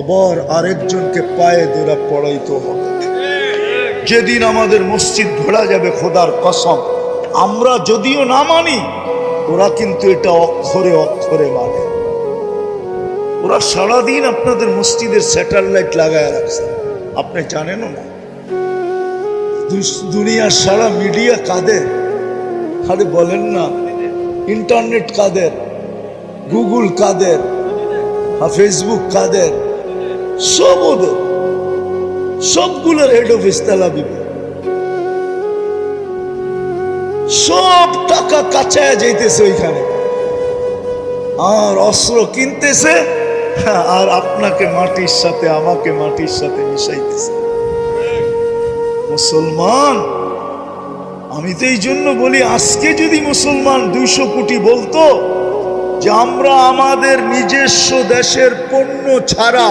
আবার আরেকজনকে পায়ে দোরা পড়াইতে হবে। যেদিন আমাদের মসজিদ ঘোরা যাবে খোদার কসম, আমরা যদিও না মানি, ওরা কিন্তু এটা অক্ষরে অক্ষরে মানে। ওরা সারাদিন আপনাদের মসজিদের স্যাটেলাইট লাগায় রাখছে। আপনি জানেনও না? দুনিয়ার সারা মিডিয়া কাদের? খালি বলেন না, ইন্টারনেট কাদের? গুগল কাদের? ফেসবুক কাদের? সব ওদের। সবগুলোর হেড অফিস তেলাবিবে সব টাকা কাচায় যাইতেছে ওইখানে। আর অস্ত্র কিনতেছে, আর আপনাকে মাটির সাথে, আমাকে মাটির সাথে মিশাইতেছে। মুসলমান, আমি তো এই জন্য বলি, আজকে যদি মুসলমান দুইশো কোটি বলতো যে আমরা আমাদের নিজস্ব দেশের পণ্য ছাড়া